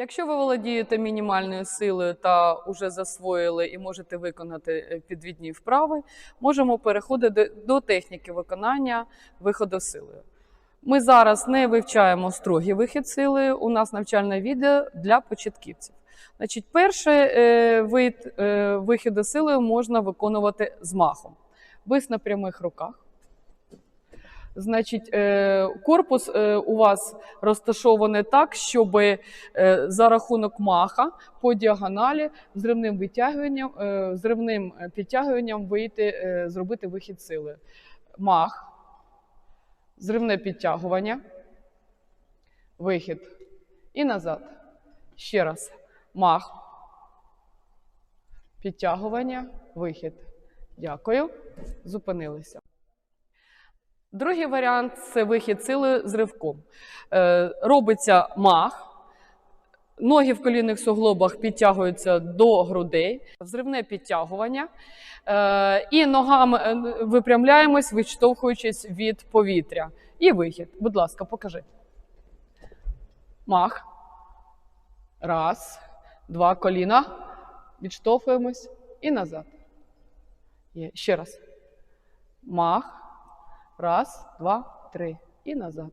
Якщо ви володієте мінімальною силою та вже засвоїли і можете виконати е, підвідні вправи, можемо переходити до техніки виконання виходу силою. Ми зараз не вивчаємо строгий вихід сили. У нас навчальне відео для початківців. Значить, перший е, вид е, вихіду силою можна виконувати з махом. Без на прямих руках. Значить, е, корпус е, у вас розташований так, щоб е, за рахунок маха по діагоналі зривним витягуванням, зривним підтягуванням вийти, зробити вихід сили. Мах, зривне підтягування, вихід і назад. Ще раз. Мах, підтягування, вихід. Дякую. Зупинилися. Другий варіант це вихід сили з ривком. Е, робиться мах, ноги в колінних суглобах підтягуються до грудей, взривне підтягування. Е, і ногами е, випрямляємось, відштовхуючись від повітря. І вихід. Будь ласка, покажи. Мах. Раз, два коліна. Відштовхуємось і назад. Є. Ще раз. Мах. Раз, два, три. І назад.